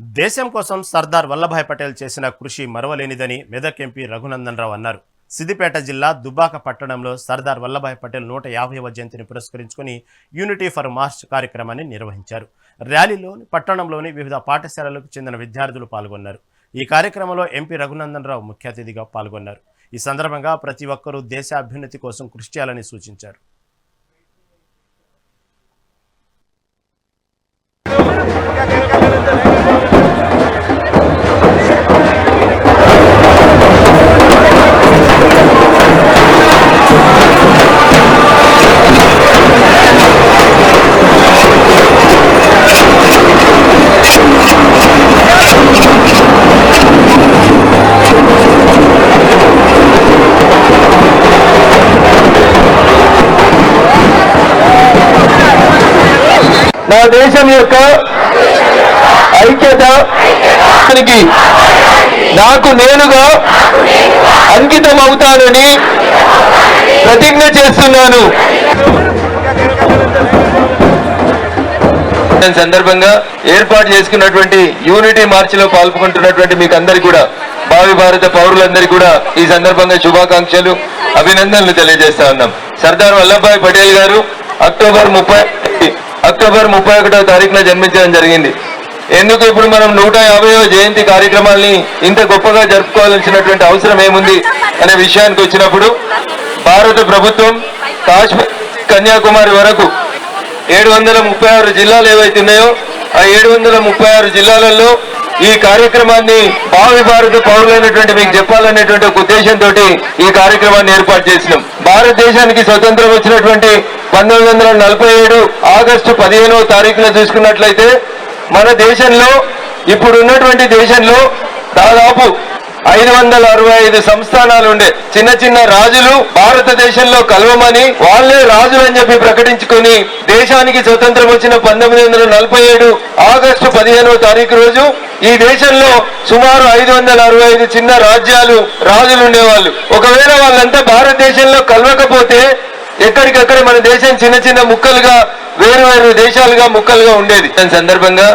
దేశం కోసం సర్దార్ వల్లభాయ్ పటేల్ చేసిన కృషి మరవలేనిదని మెదక్ ఎంపీ రఘునందన్ రావు అన్నారు. సిద్దిపేట జిల్లా దుబ్బాక పట్టణంలో సర్దార్ వల్లభాయ్ పటేల్ నూట యాభైవ జయంతిని పురస్కరించుకుని యూనిటీ ఫర్ మార్చ్ కార్యక్రమాన్ని నిర్వహించారు. ర్యాలీలో పట్టణంలోని వివిధ పాఠశాలలకు చెందిన విద్యార్థులు పాల్గొన్నారు. ఈ కార్యక్రమంలో ఎంపీ రఘునందన్ రావు ముఖ్య అతిథిగా పాల్గొన్నారు. ఈ సందర్భంగా ప్రతి ఒక్కరూ దేశ అభ్యున్నతి కోసం కృషి చేయాలని సూచించారు. నా దేశం యొక్క ఐక్యత నాకు నేనుగా అంకితం అవుతానని ప్రతిజ్ఞ చేస్తున్నాను. సందర్భంగా ఏర్పాటు చేసుకున్నటువంటి యూనిటీ మార్చ్లో పాల్గొంటున్నటువంటి మీకు అందరి కూడా భావి భారత పౌరులందరికీ కూడా ఈ సందర్భంగా శుభాకాంక్షలు అభినందనలు తెలియజేస్తా ఉన్నాం. సర్దార్ వల్లభాయ్ పటేల్ గారు అక్టోబర్ ముప్పై అక్టోబర్ ముప్పై ఒకటో తారీఖున జన్మించడం జరిగింది. ఎందుకు ఇప్పుడు మనం నూట యాభైవ జయంతి కార్యక్రమాల్ని ఇంత గొప్పగా జరుపుకోవాల్సినటువంటి అవసరం ఏముంది అనే విషయానికి వచ్చినప్పుడు భారత ప్రభుత్వం కాశ్మీర్ కన్యాకుమారి వరకు ఏడు వందల ముప్పై ఆరు జిల్లాలు ఏవైతే ఉన్నాయో ఆ ఏడు వందల ముప్పై ఆరు జిల్లాలలో ఈ కార్యక్రమాన్ని భావి భారత పౌరులైనటువంటి మీకు చెప్పాలనేటువంటి ఒక ఉద్దేశంతో ఈ కార్యక్రమాన్ని ఏర్పాటు చేసినాం. భారతదేశానికి స్వతంత్రం వచ్చినటువంటి పంతొమ్మిది వందల నలభై ఏడు ఆగస్టు పదిహేనవ తారీఖున చూసుకున్నట్లయితే మన దేశంలో ఇప్పుడు ఉన్నటువంటి దేశంలో దాదాపు ఐదు వందల అరవై ఐదు సంస్థానాలు ఉండే చిన్న చిన్న రాజులు భారతదేశంలో కలవమని వాళ్ళే రాజులు అని చెప్పి ప్రకటించుకొని దేశానికి స్వతంత్రం వచ్చిన పంతొమ్మిది వందల నలభై ఏడు ఆగస్టు పదిహేనవ తారీఖు రోజు ఈ దేశంలో సుమారు ఐదు వందల అరవై ఐదు చిన్న రాజ్యాలు రాజులు ఉండేవాళ్ళు. ఒకవేళ వాళ్ళంతా భారతదేశంలో కలవకపోతే ఎక్కడికక్కడ మన దేశం చిన్న చిన్న ముక్కలుగా వేరు వేరు దేశాలుగా ముక్కలుగా ఉండేది. దాని సందర్భంగా